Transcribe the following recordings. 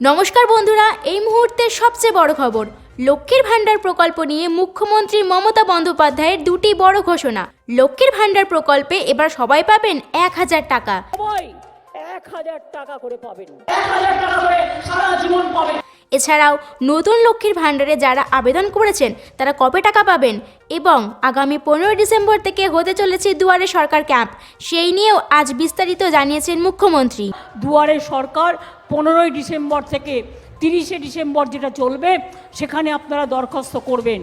নমস্কার বন্ধুরা এই মুহূর্তের সবচেয়ে বড় খবর। লক্ষ্মীর ভাণ্ডার প্রকল্প নিয়ে মুখ্যমন্ত্রী মমতা বন্দ্যোপাধ্যায়ের দুটি বড় ঘোষণা। লক্ষ্মীর ভাণ্ডার প্রকল্পে এবার সবাই পাবেন এক হাজার টাকা। সবাই এক হাজার টাকা করে পাবেন। এক হাজার টাকা করে সারা জীবন পাবেন। এছাড়াও নতুন লক্ষ্মীর ভাণ্ডারে যারা আবেদন করেছেন তারা কবে টাকা পাবেন? এবং আগামী পনেরোই ডিসেম্বর থেকে হতে চলেছে দুয়ারে সরকার ক্যাম্প। সেই নিয়েও আজ বিস্তারিত জানিয়েছেন মুখ্যমন্ত্রী। দুয়ারে সরকার পনেরোই ডিসেম্বর থেকে তিরিশে ডিসেম্বর যেটা চলবে, সেখানে আপনারা দরখাস্ত করবেন।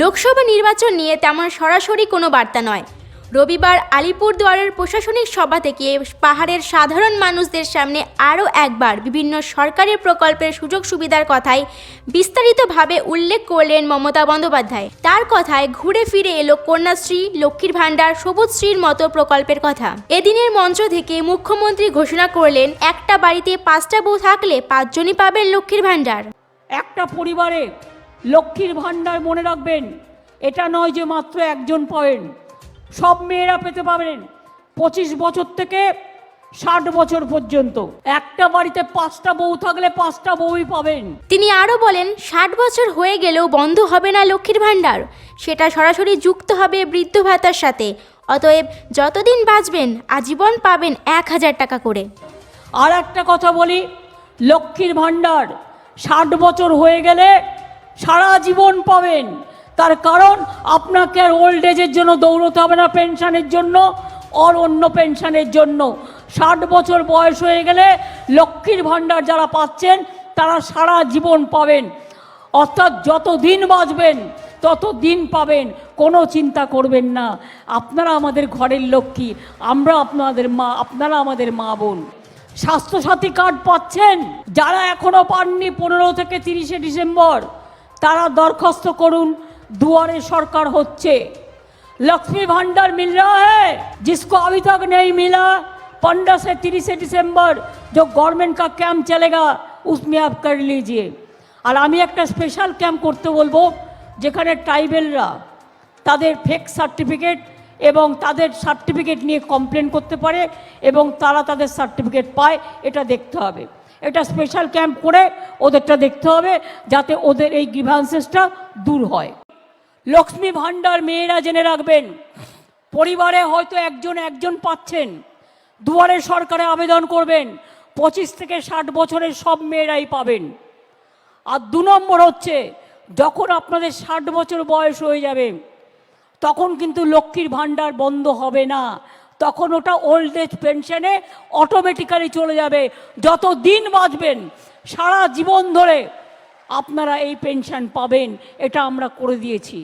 লোকসভা নির্বাচন নিয়ে তেমন সরাসরি কোনো বার্তা নয়। রবিবার আলিপুরদুয়ারের প্রশাসনিক সভা থেকে পাহাড়ের সাধারণ মানুষদের সামনে আরও একবার বিভিন্ন সরকারি প্রকল্পের সুযোগ সুবিধার কথাই বিস্তারিতভাবে উল্লেখ করলেন মমতা বন্দ্যোপাধ্যায়। তার কথায় ঘুরে ফিরে এলো কন্যাশ্রী, লক্ষ্মীর ভাণ্ডার সবুজশ্রীর মতো প্রকল্পের কথা। এদিনের মঞ্চ থেকে মুখ্যমন্ত্রী ঘোষণা করলেন, একটা বাড়িতে পাঁচটা বউ থাকলে পাঁচজনই পাবেন লক্ষ্মীর ভাণ্ডার। একটা পরিবারে লক্ষ্মীর ভাণ্ডার মনে রাখবেন, এটা নয় যে মাত্র একজন পাবেন। সব মেয়েরা পেতে পাবেন পঁচিশ বছর থেকে ষাট বছর পর্যন্ত। একটা বাড়িতে পাঁচটা বউ থাকলে পাঁচটা বউই পাবেন। তিনি আরও বলেন ষাট বছর হয়ে গেলেও বন্ধ হবে না লক্ষ্মীর ভাণ্ডার। সেটা সরাসরি যুক্ত হবে বৃদ্ধ ভাতার সাথে। অতএব যতদিন বাঁচবেন আজীবন পাবেন এক হাজার টাকা করে। আর একটা কথা বলি লক্ষ্মীর ভাণ্ডার ষাট বছর হয়ে গেলে সারা জীবন পাবেন। তার কারণ, আপনাকে আর ওল্ড এজের জন্য দৌড়তে হবে না পেনশনের জন্য, আর অন্য পেনশনের জন্য। ষাট বছর বয়স হয়ে গেলে লক্ষ্মীর ভাণ্ডার যারা পাচ্ছেন, তারা সারা জীবন পাবেন। অর্থাৎ যত দিন বাঁচবেন তত দিন পাবেন। কোনো চিন্তা করবেন না। আপনারা আমাদের ঘরের লক্ষ্মী, আমরা আপনাদের মা, আপনারা আমাদের মা বোন। স্বাস্থ্যসাথী কার্ড পাচ্ছেন? যারা এখনও পাননি, পনেরো থেকে তিরিশে ডিসেম্বর, তারা দরখাস্ত করুন। দুয়ারে সরকার হচ্ছে लक्ष्मी भंडार मिल रहा है जिसको अभी तक नहीं मिला पंद्रह से तीस दिसंबर जो गवर्नमेंट का कैंप चलेगा उसमें आप कर लीजिए আর আমি একটা স্পেশাল ক্যাম্প করতে বলবো যেখানে ট্রাইবেলরা তাদের ফেক সার্টিফিকেট এবং তাদের সার্টিফিকেট নিয়ে কমপ্লেন করতে পারে এবং তারা তাদের সার্টিফিকেট পায় এটা দেখতে হবে এটা স্পেশাল ক্যাম্প করে ওদেরটা দেখতে হবে যাতে ওদের এই গ্রিভান্সেসটা দূর হয় লক্ষ্মী ভাণ্ডার মেয়েরা জেনে রাখবেন, পরিবারে হয়তো একজন একজন পাচ্ছেন, দুয়ারে সরকারে আবেদন করবেন, পঁচিশ থেকে ষাট বছরের সব মেয়েরাই পাবেন। আর দু নম্বর হচ্ছে, যখন আপনাদের ষাট বছর বয়স হয়ে যাবে, তখন কিন্তু লক্ষ্মীর ভাণ্ডার বন্ধ হবে না। তখন ওটা ওল্ড এজ পেনশনে অটোমেটিক্যালি চলে যাবে। যত দিন বাঁচবেন, সারা জীবন ধরে আপনারা এই পেনশন পাবেন, এটা আমরা করে দিয়েছি।